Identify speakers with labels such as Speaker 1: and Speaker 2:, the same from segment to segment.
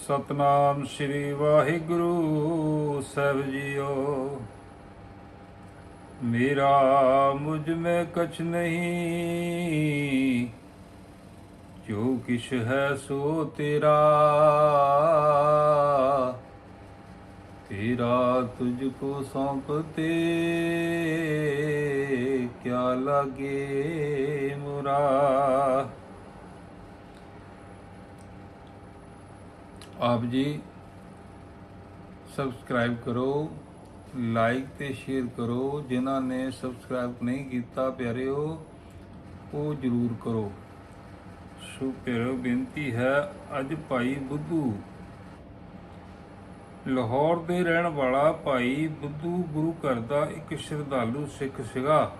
Speaker 1: ਸਤਨਾਮ ਸ੍ਰੀ ਵਾਹਿਗੁਰੂ ਸਾਹਿਬ ਜੀਓ। ਮੇਰਾ ਮੁਝ ਮੈਂ ਕਛ ਨਹੀਂ, ਜੋ ਕਿਛ ਹੈ ਸੋ ਤੇਰਾ। ਤੇਰਾ ਤੁਝ ਕੋ ਸੌਂਪਤੇ ਕਿਆ ਲਾਗੇ ਮੁਰਾ। ਆਪ ਜੀ ਸਬਸਕ੍ਰਾਈਬ ਕਰੋ, ਲਾਈਕ ਤੇ ਸ਼ੇਅਰ ਕਰੋ। ਜਿਨ੍ਹਾਂ ਨੇ ਸਬਸਕ੍ਰਾਈਬ ਨਹੀਂ ਕੀਤਾ, ਪਿਆਰਿਓ, ਉਹ ਜਰੂਰ ਕਰੋ। ਸੋ ਪਿਆਰਿਓ, ਬੇਨਤੀ ਹੈ, ਅੱਜ ਭਾਈ ਬੁੱਧੂ ਲਾਹੌਰ ਦੇ ਰਹਿਣ ਵਾਲਾ ਭਾਈ ਬੁੱਧੂ ਗੁਰੂ ਘਰ ਦਾ ਇੱਕ ਸ਼ਰਧਾਲੂ ਸਿੱਖ ਸੀਗਾ।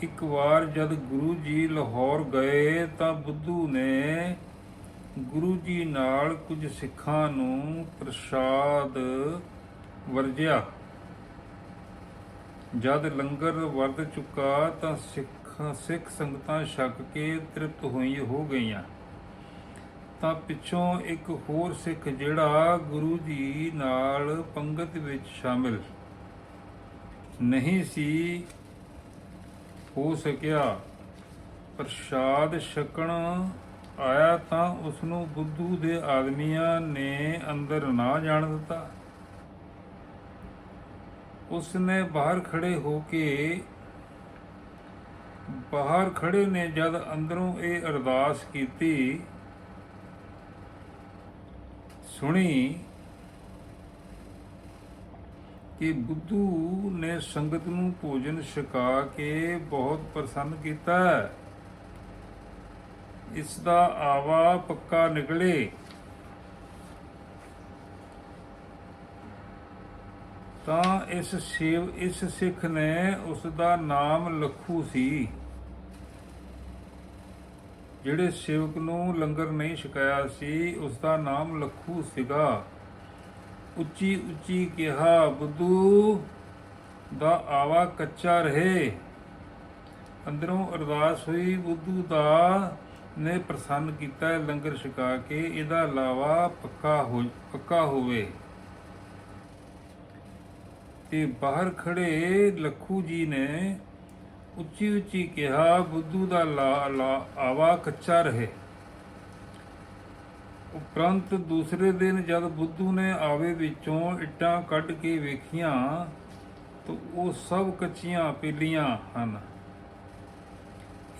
Speaker 1: ਇੱਕ ਵਾਰ ਜਦ ਗੁਰੂ ਜੀ ਲਾਹੌਰ ਗਏ ਤਾਂ ਬੁੱਧੂ ਨੇ ਗੁਰੂ ਜੀ ਨਾਲ ਕੁਝ ਸਿੱਖਾਂ ਨੂੰ ਪ੍ਰਸ਼ਾਦ ਵਰਜਿਆ। ਜਦ ਲੰਗਰ ਵਰਤ ਚੁੱਕਾ ਤਾਂ ਸਿੱਖ ਸਿੱਖ ਸੰਗਤਾਂ ਛਕ ਕੇ ਤ੍ਰਿਪਤ ਹੋਈ ਹੋ ਗਈਆਂ। ਤਾਂ ਪਿੱਛੋਂ ਇੱਕ ਹੋਰ ਸਿੱਖ ਜਿਹੜਾ ਗੁਰੂ ਜੀ ਨਾਲ ਪੰਗਤ ਵਿੱਚ ਸ਼ਾਮਿਲ ਨਹੀਂ ਸੀ, ਹੋ ਸਕਿਆ। ਪ੍ਰਸ਼ਾਦ ਛਕਣ ਆਇਆ ਤਾਂ ਉਸ ਨੂੰ ਬੁੱਧੂ ਦੇ ਆਦਮੀਆਂ ਨੇ ਅੰਦਰ ਨਾ ਜਾਣ ਦਿੱਤਾ। ਉਸ ਨੇ ਬਾਹਰ ਖੜੇ ਹੋ ਕੇ ਬਾਹਰ ਖੜੇ ਨੇ ਜਦ ਅੰਦਰੋਂ ਇਹ ਅਰਦਾਸ ਕੀਤੀ, ਸੁਣੀ ਕਿ ਬੁੱਧੂ ਨੇ ਸੰਗਤ ਨੂੰ ਭੋਜਨ ਛਕਾ ਕੇ ਬਹੁਤ ਪ੍ਰਸੰਨ ਕੀਤਾ ਇਸ ਦਾ ਆਵਾ ਪੱਕਾ ਨਿਕਲੇ। ਤਾਂ ਇਸ ਸ਼ਿਵ, ਇਸ ਸਿੱਖ ਨੇ ਉਸ ਦਾ ਨਾਮ ਲਖੂ ਸੀ। ਜਿਹੜੇ ਸੇਵਕ ਨੂੰ ਲੰਗਰ ਨਹੀਂ ਛਕਾਇਆ ਸੀ ਉਸ ਦਾ ਨਾਮ ਲਖੂ ਸੀਗਾ। ਉੱਚੀ ਉੱਚੀ ਕਿਹਾ, ਬੁੱਧੂ, ਦਾ ਆਵਾ ਕੱਚਾ ਰਹੇ। ਅੰਦਰੋਂ ਅਰਦਾਸ ਹੋਈ, ਬੁੱਧੂ ਦਾ ਨੇ ਪ੍ਰਸੰਨ ਕੀਤਾ ਹੈ, ਲੰਗਰ ਛਕਾ ਕੇ ਇਹਦਾ ਲਾਵਾ ਪੱਕਾ ਹੋ, ਪੱਕਾ ਹੋਵੇ। ਤੇ ਬਾਹਰ ਖੜੇ ਲੱਖੂ ਜੀ ਨੇ ਉੱਚੀ ਉੱਚੀ ਕਿਹਾ, ਬੁੱਧੂ ਦਾ ਲਾ ਲਾ, ਆਵਾ ਕੱਚਾ ਰਹੇ। ਉਪਰੰਤ ਦੂਸਰੇ ਦਿਨ ਜਦ ਬੁੱਧੂ ਨੇ ਆਵੇ ਵਿੱਚੋਂ ਇੱਟਾਂ ਕੱਢ ਕੇ ਵੇਖੀਆਂ, ਤਾਂ ਉਹ ਸਭ ਕੱਚੀਆਂ, ਪੀਲੀਆਂ ਹਨ।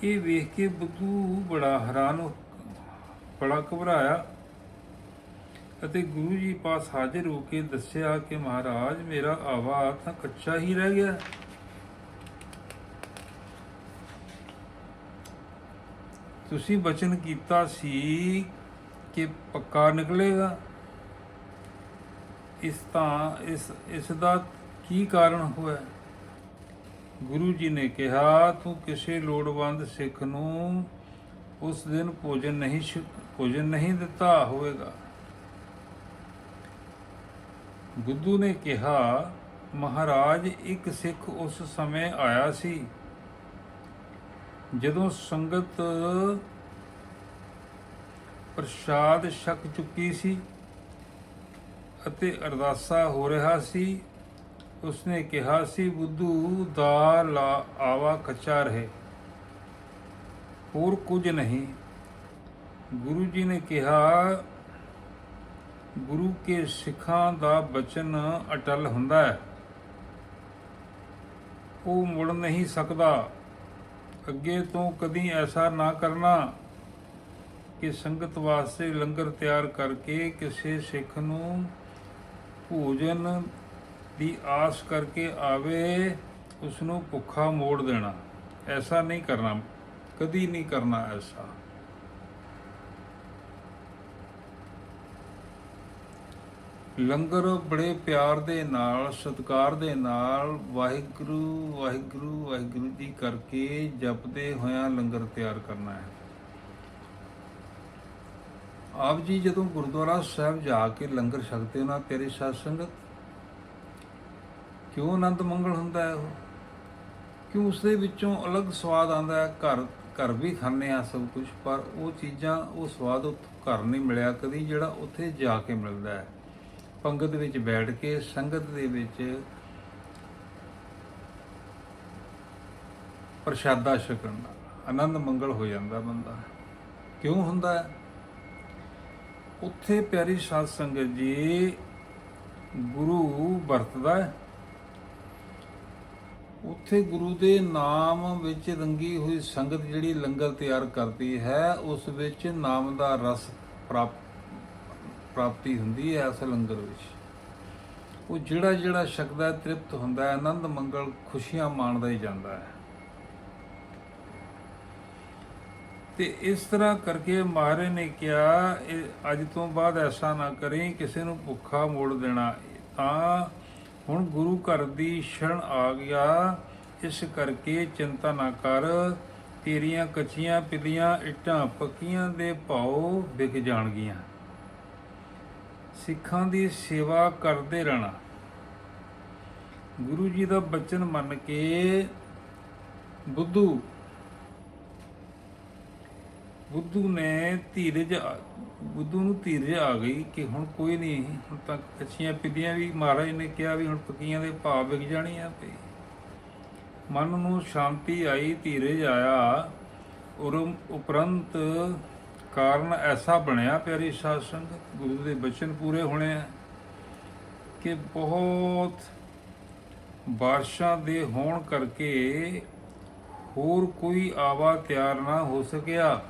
Speaker 1: ਇਹ ਵੇਖ ਕੇ ਬੁੱਧੂ ਬੜਾ ਹੈਰਾਨ ਹੋ- ਬੜਾ ਘਬਰਾਇਆ ਅਤੇ ਗੁਰੂ ਜੀ ਪਾਸ ਹਾਜ਼ਰ ਹੋ ਕੇ ਦੱਸਿਆ ਕਿ ਮਹਾਰਾਜ, ਮੇਰਾ ਆਵਾ ਤਾਂ ਕੱਚਾ ਹੀ ਰਹਿ ਗਿਆ। ਤੁਸੀਂ ਬਚਨ ਕੀਤਾ ਸੀ ਕਿ ਪੱਕਾ ਨਿਕਲੇਗਾ। ਇਸ ਤਾਂ ਇਸ ਇਸ ਦਾ ਕੀ ਕਾਰਨ ਹੋਇਆ? ਗੁਰੂ ਜੀ ਨੇ ਕਿਹਾ, ਤੂੰ ਕਿਸੇ ਲੋੜਵੰਦ ਸਿੱਖ ਨੂੰ ਉਸ ਦਿਨ ਭੋਜਨ ਨਹੀਂ ਛ- ਭੋਜਨ ਨਹੀਂ ਦਿੱਤਾ ਹੋਵੇਗਾ? ਗੁੱਦੂ ਨੇ ਕਿਹਾ, ਮਹਾਰਾਜ, ਇੱਕ ਸਿੱਖ ਉਸ ਸਮੇਂ ਆਇਆ ਸੀ ਜਦੋਂ ਸੰਗਤ ਪ੍ਰਸ਼ਾਦ ਛਕ ਚੁੱਕੀ ਸੀ ਅਤੇ ਅਰਦਾਸਾ ਹੋ ਰਿਹਾ ਸੀ। ਉਸਨੇ ਕਿਹਾ, ਸੀ ਬੁੱਧੂ ਦਾ ਲਾ, ਆਵਾ ਕੱਚਾ ਰਹੇ। ਹੋਰ ਕੁਝ ਨਹੀਂ। ਗੁਰੂ ਜੀ ਨੇ ਕਿਹਾ, ਗੁਰੂ ਕੇ ਸਿੱਖਾਂ ਦਾ ਬਚਨ ਅਟਲ ਹੁੰਦਾ ਹੈ। ਉਹ ਮੁੜ ਨਹੀਂ ਸਕਦਾ। ਅੱਗੇ ਤੋਂ ਕਦੀ ਐਸਾ ਨਾ ਕਰਨਾ ਕਿ ਸੰਗਤ ਵਾਸਤੇ ਲੰਗਰ ਤਿਆਰ ਕਰਕੇ ਕਿਸੇ ਸਿੱਖ ਨੂੰ ਭੋਜਨ ਦੀ ਆਸ ਕਰਕੇ ਆਵੇ ਉਸ ਨੂੰ ਭੁੱਖਾ ਮੋੜ ਦੇਣਾ। ਐਸਾ ਨਹੀਂ ਕਰਨਾ, ਕਦੀ ਨਹੀਂ ਕਰਨਾ ਐਸਾ। ਲੰਗਰ ਬੜੇ ਪਿਆਰ ਦੇ ਨਾਲ, ਸਤਿਕਾਰ ਦੇ ਨਾਲ ਵਾਹਿਗੁਰੂ ਵਾਹਿਗੁਰੂ ਵਾਹਿਗੁਰੂ ਜੀ ਕਰਕੇ ਜਪਦੇ ਹੋਇਆਂ ਲੰਗਰ ਤਿਆਰ ਕਰਨਾ ਹੈ। ਆਪ ਜੀ ਜਦੋਂ ਗੁਰਦੁਆਰਾ ਸਾਹਿਬ ਜਾ ਕੇ ਲੰਗਰ ਛਕਦੇ ਹੋ ਨਾ, ਤੇਰੇ ਸਾਧ ਸੰਗਤ ਕਿਉਂ ਆਨੰਦ ਮੰਗਲ ਹੁੰਦਾ ਹੈ ਉਹ? ਕਿਉਂ ਉਸ ਦੇ ਵਿੱਚੋਂ ਅਲੱਗ ਸਵਾਦ ਆਉਂਦਾ ਹੈ? ਘਰ ਘਰ ਵੀ ਖਾਂਦੇ ਆ ਸਭ ਕੁਝ ਪਰ ਉਹ ਚੀਜ਼ਾਂ, ਉਹ ਸਵਾਦ ਉੱਥੋਂ ਘਰ ਨਹੀਂ ਮਿਲਿਆ ਕਦੀ, ਜਿਹੜਾ ਉੱਥੇ ਜਾ ਕੇ ਮਿਲਦਾ ਹੈ। ਪੰਗਤ ਵਿੱਚ ਬੈਠ ਕੇ, ਸੰਗਤ ਦੇ ਵਿੱਚ ਪ੍ਰਸ਼ਾਦਾ ਛਕਣ ਦਾ, ਆਨੰਦ ਮੰਗਲ ਹੋ ਜਾਂਦਾ ਬੰਦਾ। ਕਿਉਂ ਹੁੰਦਾ ਹੈ? ਉੱਥੇ ਪਿਆਰੀ ਸਾਧ ਸੰਗਤ ਜੀ ਗੁਰੂ ਵਰਤਦਾ ਹੈ। ਉੱਥੇ ਗੁਰੂ ਦੇ ਨਾਮ ਵਿੱਚ ਰੰਗੀ ਹੋਈ ਸੰਗਤ ਜਿਹੜੀ ਲੰਗਰ ਤਿਆਰ ਕਰਦੀ ਹੈ, ਉਸ ਵਿੱਚ ਨਾਮ ਦਾ ਰਸ ਪ੍ਰਾਪ- ਪ੍ਰਾਪਤੀ ਹੁੰਦੀ ਹੈ ਇਸ ਲੰਗਰ ਵਿੱਚ। ਉਹ ਜਿਹੜਾ ਜਿਹੜਾ ਸ਼ਕਦਾ ਤ੍ਰਿਪਤ ਹੁੰਦਾ ਹੈ, ਆਨੰਦ ਮੰਗਲ ਖੁਸ਼ੀਆਂ ਮਾਣਦਾ ਹੀ ਜਾਂਦਾ ਹੈ। ਤੇ ਇਸ ਤਰ੍ਹਾਂ ਕਰਕੇ ਮਹਾਰਾਜ ਨੇ ਕਿਹਾ ਅੱਜ ਤੋਂ ਬਾਅਦ ਐਸਾ ਨਾ ਕਰੀ, ਕਿਸੇ ਨੂੰ ਭੁੱਖਾ ਮੋੜ ਦੇਣਾ, ਤਾਂ ਹੁਣ ਗੁਰੂ ਘਰ ਦੀ ਸ਼ਰਨ ਆ ਗਿਆ, ਇਸ ਕਰਕੇ ਚਿੰਤਾ ਨਾ ਕਰ। ਤੇਰੀਆਂ ਕੱਚੀਆਂ ਪਿਲੀਆਂ, ਇੱਟਾਂ ਪੱਕੀਆਂ ਦੇ ਭਾਉ ਵਿਕ ਜਾਣਗੀਆਂ। ਸਿੱਖਾਂ ਦੀ ਸੇਵਾ ਕਰਦੇ ਰਹਿਣਾ। ਗੁਰੂ ਜੀ ਦਾ ਬਚਨ ਮੰਨ ਕੇ ਬੁੱਧੂ ਬੁੱਧੂ ਨੇ ਧੀਰਜ ਆ- ਬੁੱਧੂ ਨੂੰ ਧੀਰਜ ਆ ਗਈ ਕਿ ਹੁਣ ਕੋਈ ਨਹੀਂ, ਹੁਣ ਤਾਂ ਕੱਚੀਆਂ ਪਿੱਲੀਆਂ ਵੀ ਮਹਾਰਾਜ ਨੇ ਕਿਹਾ ਵੀ ਹੁਣ ਪੱਕੀਆਂ ਦੇ ਭਾਅ ਵਿਕ ਜਾਣੀਆਂ ਤੇ। ਮਨ ਨੂੰ ਸ਼ਾਂਤੀ ਆਈ, ਧੀਰਜ ਆਇਆ। ਔਰ ਉਪਰੰਤ ਕਾਰਨ ਐਸਾ ਬਣਿਆ, ਪਿਆਰੀ ਸਾਧ ਸੰਗਤ ਗੁਰੂ ਦੇ ਬਚਨ ਪੂਰੇ ਹੋਣੇ ਆ, ਕਿ ਬਹੁਤ ਬਾਰਿਸ਼ਾਂ ਦੇ ਹੋਣ ਕਰਕੇ ਹੋਰ ਕੋਈ ਆਵਾ ਤਿਆਰ ਨਾ ਹੋ ਸਕਿਆ।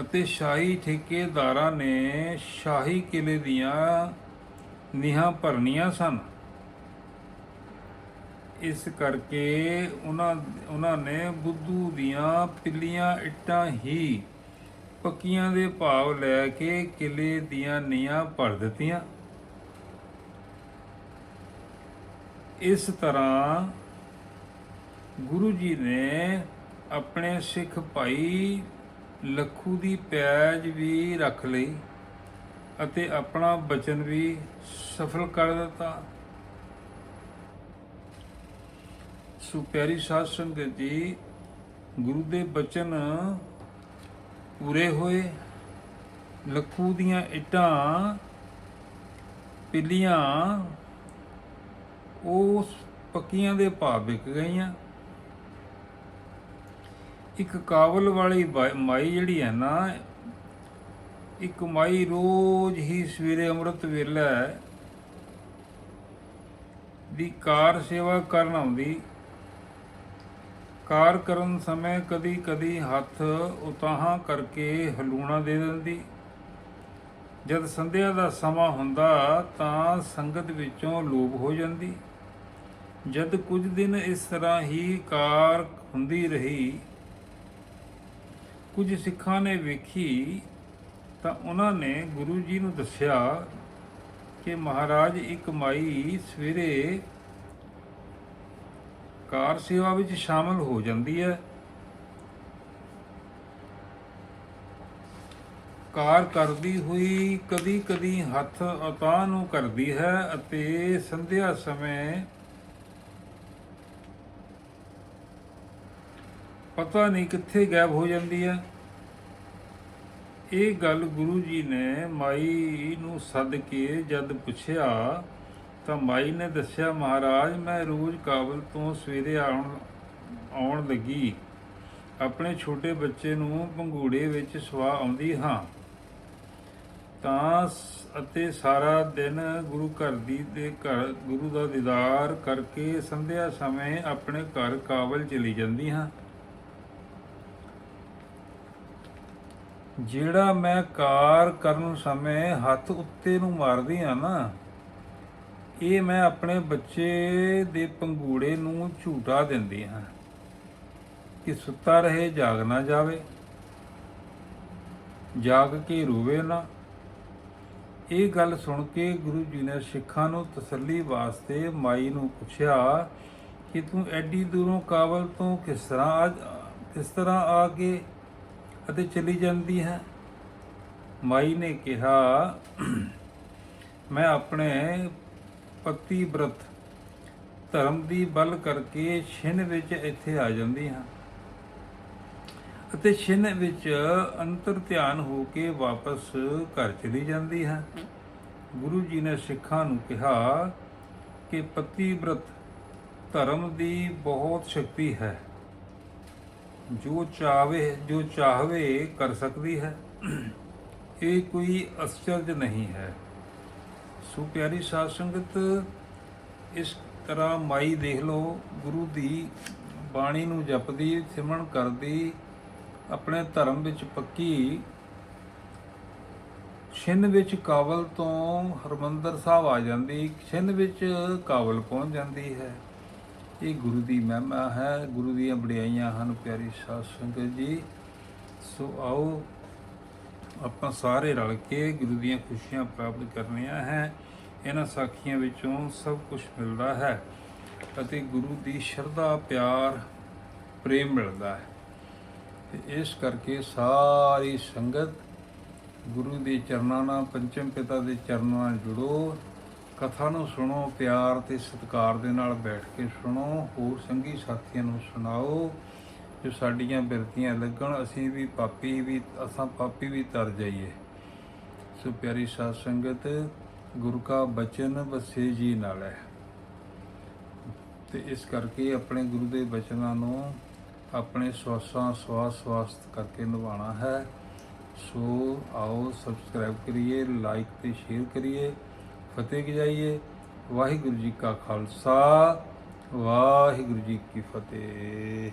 Speaker 1: ਅਤੇ ਸ਼ਾਹੀ ਠੇਕੇਦਾਰਾਂ ਨੇ ਸ਼ਾਹੀ ਕਿਲੇ ਦੀਆਂ ਨੀਹਾਂ ਭਰਨੀਆਂ ਸਨ। ਇਸ ਕਰਕੇ ਉਹਨਾਂ ਉਹਨਾਂ ਨੇ ਬੁੱਧੂ ਦੀਆਂ ਪਿੱਲੀਆਂ ਇੱਟਾਂ ਹੀ ਪੱਕੀਆਂ ਦੇ ਭਾਵ ਲੈ ਕੇ ਕਿਲੇ ਦੀਆਂ ਨੀਹਾਂ ਭਰ ਦਿੱਤੀਆਂ। ਇਸ ਤਰ੍ਹਾਂ ਗੁਰੂ ਜੀ ਨੇ ਆਪਣੇ ਸਿੱਖ ਭਾਈ ਲੱਖੂ ਦੀ ਪਿਆਜ਼ ਵੀ ਰੱਖ ਲਈ ਅਤੇ ਆਪਣਾ ਬਚਨ ਵੀ ਸਫਲ ਕਰ ਦਿੱਤਾ। ਸੋ ਪਿਆਰੀ ਸਾਧ ਸੰਗਤ ਜੀ, ਗੁਰੂ ਦੇ ਬਚਨ ਪੂਰੇ ਹੋਏ। ਲੱਖੂ ਦੀਆਂ ਇੱਟਾਂ, ਪਿੱਲੀਆਂ, ਉਹ ਪੱਕੀਆਂ ਦੇ ਭਾਅ ਵਿਕ ਗਈਆਂ। ਇੱਕ ਕਾਬਲ ਵਾਲੀ ਬਾਈ- ਮਾਈ ਜਿਹੜੀ ਹੈ ਨਾ, ਇੱਕ ਮਾਈ ਰੋਜ਼ ਹੀ ਸਵੇਰੇ ਅੰਮ੍ਰਿਤ ਵੇਲਾ ਦੀ ਕਾਰ ਸੇਵਾ ਕਰਨ ਆਉਂਦੀ। ਕਾਰ ਕਰਨ ਸਮੇਂ ਕਦੀ ਕਦੀ ਹੱਥ ਉਤਾਹਾਂ ਕਰਕੇ ਹਲੂਣਾ ਦੇ ਦਿੰਦੀ। ਜਦ ਸੰਧਿਆ ਦਾ ਸਮਾਂ ਹੁੰਦਾ ਤਾਂ ਸੰਗਤ ਵਿੱਚੋਂ ਲੋਪ ਹੋ ਜਾਂਦੀ। ਜਦ ਕੁਝ ਦਿਨ ਇਸ ਤਰ੍ਹਾਂ ਹੀ ਕਾਰ ਹੁੰਦੀ ਰਹੀ ਕੁਝ ਸਿੱਖਾਂ ਨੇ ਵੇਖੀ, ਤਾਂ ਉਹਨਾਂ ਨੇ ਗੁਰੂ ਜੀ ਨੂੰ ਦੱਸਿਆ ਕਿ ਮਹਾਰਾਜ, ਇੱਕ ਮਾਈ ਸਵੇਰੇ ਕਾਰ ਸੇਵਾ ਵਿੱਚ ਸ਼ਾਮਲ ਹੋ ਜਾਂਦੀ ਹੈ। ਕਾਰ ਕਰਦੀ ਹੋਈ ਕਦੀ ਕਦੀ ਹੱਥ ਅਤਾਹ ਨੂੰ ਕਰਦੀ ਹੈ ਅਤੇ ਸੰਧਿਆ ਸਮੇਂ ਪਤਾ ਨਹੀਂ ਕਿੱਥੇ ਗਾਇਬ ਹੋ ਜਾਂਦੀ ਹੈ ਇਹ ਗੱਲ ਗੁਰੂ ਜੀ ਨੇ ਮਾਈ ਨੂੰ ਸੱਦ ਕੇ ਜਦ ਪੁੱਛਿਆ, ਤਾਂ ਮਾਈ ਨੇ ਦੱਸਿਆ, ਮਹਾਰਾਜ, ਮੈਂ ਰੋਜ਼ ਕਾਬਲ ਤੋਂ ਸਵੇਰੇ ਆਉਣ ਆਉਣ ਲੱਗੀ। ਆਪਣੇ ਛੋਟੇ ਬੱਚੇ ਨੂੰ ਪੰਘੂੜੇ ਵਿੱਚ ਸਵਾ ਆਉਂਦੀ ਹਾਂ। ਤਾਂ ਅਤੇ ਸਾਰਾ ਦਿਨ ਗੁਰੂ ਘਰ ਦੀ ਦੇ ਘਰ, ਗੁਰੂ ਦਾ ਦੀਦਾਰ ਕਰਕੇ ਸੰਧਿਆ ਸਮੇਂ ਆਪਣੇ ਘਰ ਕਾਬਲ ਚਲੀ ਜਾਂਦੀ ਹਾਂ। ਜਿਹੜਾ ਮੈਂ ਕਾਰ ਕਰਨ ਸਮੇਂ ਹੱਥ ਉੱਤੇ ਨੂੰ ਮਾਰਦੀ ਆ ਨਾ, ਇਹ ਮੈਂ ਆਪਣੇ ਬੱਚੇ ਦੇ ਪੰਗੂੜੇ ਨੂੰ ਝੂਟਾ ਦਿੰਦੀ ਹਾਂ ਕਿ ਸੁੱਤਾ ਰਹੇ, ਜਾਗ ਨਾ ਜਾਵੇ। ਜਾਗ ਕੇ ਰੋਵੇ ਨਾ। ਇਹ ਗੱਲ ਸੁਣ ਕੇ ਗੁਰੂ ਜੀ ਨੇ ਸਿੱਖਾਂ ਨੂੰ ਤਸੱਲੀ ਵਾਸਤੇ ਮਾਈ ਨੂੰ ਪੁੱਛਿਆ ਕਿ ਤੂੰ ਐਡੀ ਦੂਰੋਂ ਕਾਬਲ ਤੋਂ ਕਿਸ ਤਰ੍ਹਾਂ ਆ, ਕਿਸ ਤਰ੍ਹਾਂ ਆ ਕੇ ਅਤੇ ਚਲੀ ਜਾਂਦੀ ਹੈ। ਮਾਈ ਨੇ ਕਿਹਾ, ਮੈਂ ਆਪਣੇ ਪਤੀ ਬ੍ਰਤ ਧਰਮ ਦੀ ਬਲ ਕਰਕੇ ਛਿਨ ਵਿੱਚ ਇੱਥੇ ਆ ਜਾਂਦੀ ਹਾਂ ਅਤੇ ਛਿਨ ਵਿੱਚ ਅੰਤਰ ਧਿਆਨ ਹੋ ਕੇ ਵਾਪਸ ਘਰ ਚਲੀ ਜਾਂਦੀ ਹੈ। ਗੁਰੂ ਜੀ ਨੇ ਸਿੱਖਾਂ ਨੂੰ ਕਿਹਾ ਕਿ ਪਤੀ ਬ੍ਰਤ ਧਰਮ ਦੀ ਬਹੁਤ ਸ਼ਕਤੀ ਹੈ। ਜੋ ਚਾਹਵੇ ਜੋ ਚਾਹਵੇ ਕਰ ਸਕਦੀ ਹੈ। ਇਹ ਕੋਈ ਅਸਚਰਜ ਨਹੀਂ ਹੈ। ਸੋ ਪਿਆਰੀ ਸਾਧ ਸੰਗਤ, ਇਸ ਤਰ੍ਹਾਂ ਮਾਈ ਦੇਖ ਲਓ, ਗੁਰੂ ਦੀ ਬਾਣੀ ਨੂੰ ਜਪਦੀ, ਸਿਮਰਨ ਕਰਦੀ, ਆਪਣੇ ਧਰਮ ਵਿੱਚ ਪੱਕੀ, ਛਿੰਨ ਵਿੱਚ ਕਾਬਲ ਤੋਂ ਹਰਮੰਦਰ ਸਾਹਿਬ ਆ ਜਾਂਦੀ, ਛਿੰਨ ਵਿੱਚ ਕਾਬਲ ਪਹੁੰਚ ਜਾਂਦੀ ਹੈ। ਇਹ ਗੁਰੂ ਦੀ ਮਹਿਮਾ ਹੈ, ਗੁਰੂ ਦੀਆਂ ਵਡਿਆਈਆਂ ਹਨ, ਪਿਆਰੀ ਸਾਧ ਸੰਗਤ ਜੀ। ਸੋ ਆਓ, ਆਪਾਂ ਸਾਰੇ ਰਲ ਕੇ ਗੁਰੂ ਦੀਆਂ ਖੁਸ਼ੀਆਂ ਪ੍ਰਾਪਤ ਕਰਨੀਆਂ ਹੈ। ਇਹਨਾਂ ਸਾਖੀਆਂ ਵਿੱਚੋਂ ਸਭ ਕੁਝ ਮਿਲਦਾ ਹੈ ਅਤੇ ਗੁਰੂ ਦੀ ਸ਼ਰਧਾ, ਪਿਆਰ, ਪ੍ਰੇਮ ਮਿਲਦਾ ਹੈ। ਤੇ ਇਸ ਕਰਕੇ ਸਾਰੀ ਸੰਗਤ ਗੁਰੂ ਦੇ ਚਰਨਾਂ ਨਾਲ, ਪੰਚਮ ਪਿਤਾ ਦੇ ਚਰਨਾਂ ਨਾਲ ਜੁੜੋ। ਕਥਾ ਨੂੰ ਸੁਣੋ, ਪਿਆਰ ਤੇ ਸਤਿਕਾਰ ਦੇ ਨਾਲ ਬੈਠ ਕੇ ਸੁਣੋ, ਹੋਰ ਸੰਗੀ ਸਾਥੀਆਂ ਨੂੰ ਸੁਣਾਓ। ਜੋ ਸਾਡੀਆਂ ਬਿਰਤੀਆਂ ਲੱਗਣ, ਅਸੀਂ ਵੀ ਪਾਪੀ ਵੀ, ਅਸਾਂ ਪਾਪੀ ਵੀ ਤਰ ਜਾਈਏ। ਸੋ ਪਿਆਰੀ ਸਾਧ ਸੰਗਤ, ਗੁਰੂ ਕਾ ਬਚਨ ਵਸੇ ਜੀ ਨਾਲ। ਹੈ ਤੇ ਇਸ ਕਰਕੇ ਆਪਣੇ ਗੁਰੂ ਦੇ ਬਚਨਾਂ ਨੂੰ ਆਪਣੇ ਸਵਾਸਾਂ ਸਵਾਸ ਸਵਾਸ ਕਰਕੇ ਨਿਭਾਉਣਾ ਹੈ। ਸੋ ਆਓ ਸਬਸਕ੍ਰਾਈਬ ਕਰੀਏ ਲਾਈਕ ਤੇ ਸ਼ੇਅਰ ਕਰੀਏ। ਫਤਿਹ ਗਜਾਈਏ ਵਾਹਿਗੁਰੂ ਜੀ ਕਾ ਖਾਲਸਾ ਵਾਹਿਗੁਰੂ ਜੀ ਕੀ ਫਤਿਹ।